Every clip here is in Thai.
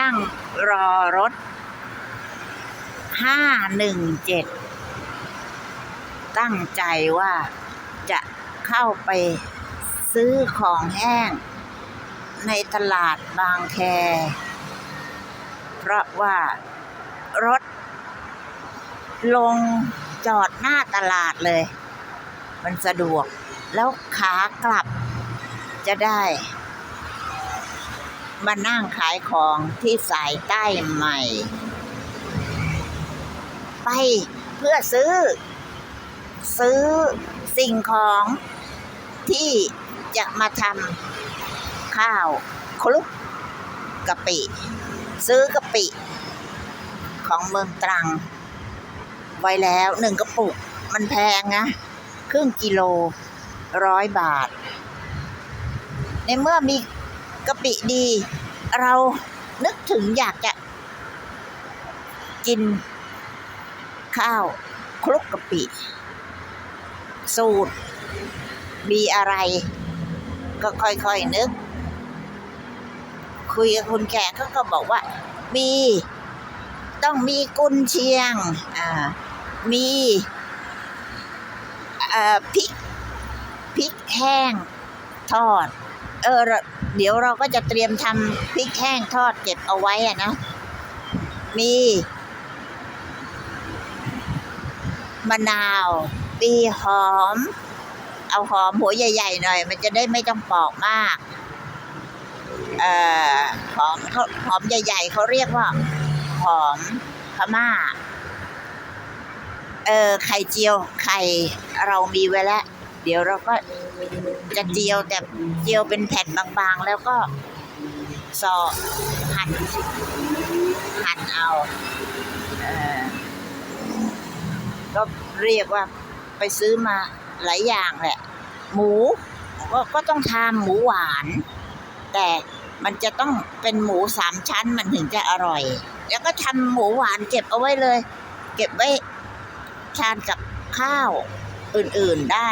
นั่งรอรถ ห้าหนึ่งเจ็ด ตั้งใจว่าจะเข้าไปซื้อของแห้ง ในตลาดบางแค เพราะว่ารถ ลงจอดหน้าตลาดเลย มันสะดวก แล้วขากลับจะได้ มานั่งขายของที่สายใต้ใหม่ ไปเพื่อซื้อ ซื้อสิ่งของที่จะมาทำข้าวคลุกกะปิ ซื้อกะปิ ของเมืองตรัง ไว้แล้วหนึ่งกระปุก มันแพงนะครึ่งกิโลร้อยบาท ในเมื่อมี กะปิดี เรานึกถึงอยากจะกิน ข้าวคลุกกะปิ สูตร มีอะไร ก็ค่อยๆนึก คุยกับคุณแขกเขาก็บอกว่า มี ต้องมีกุนเชียง อ่า มีพริกพริกแห้งทอด เออ เดี๋ยวเราก็จะเตรียมทำพริกแห้งทอดเก็บเอาไว้อะนะ มีมะนาวปีหอม เอาหอมหัวใหญ่ ๆ หน่อย มันจะได้ไม่ต้องปอกมากเอ่อหอมเขาหอมใหญ่ๆเขาเรียกว่า หอมพม่า เออไข่เจียวไข่เรามีไว้แล้ว ดี๋ยวเราก็จะเจียวแต่เจียวเป็นแผ่นบางๆ แล้วก็ซอหั่นหั่นเอาเออก็เรียกว่าไปซื้อมาหลายอย่างแหละ หมูก็ก็ต้องทานหมูหวาน แต่มันจะต้องเป็นหมูสามชั้นมันถึงจะอร่อย แล้วก็ทำหมูหวานเก็บเอาไว้เลย เก็บไว้ทานกับข้าวอื่นๆได้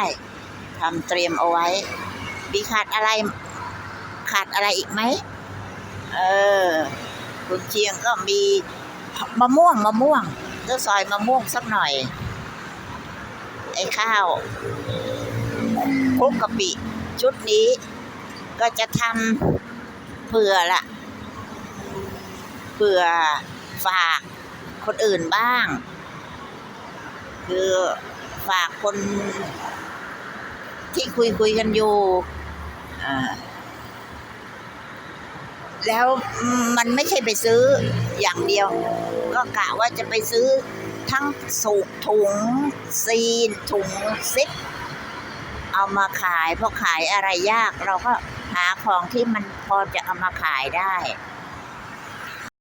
ทำเตรียมเอาไว้มีขาดอะไร ขาดอะไรอีกไหม เออ คุณเชียงก็มีมะม่วงมะม่วงก็ซอยมะม่วงสักหน่อย ไอ้ข้าวคลุกกะปิชุดนี้ ก็จะทำเผื่อละเผื่อฝากคนอื่นบ้าง คือฝากคน ที่คุยคุยกันอยู่อแล้วมันไม่ใช่ไปซื้ออย่างเดียว ก็กะว่าจะไปซื้อทั้งสุกถุงซีน ถุงซิปเอามาขายเพราะขายอะไรยาก เราก็หาของที่มันพอจะเอามาขายได้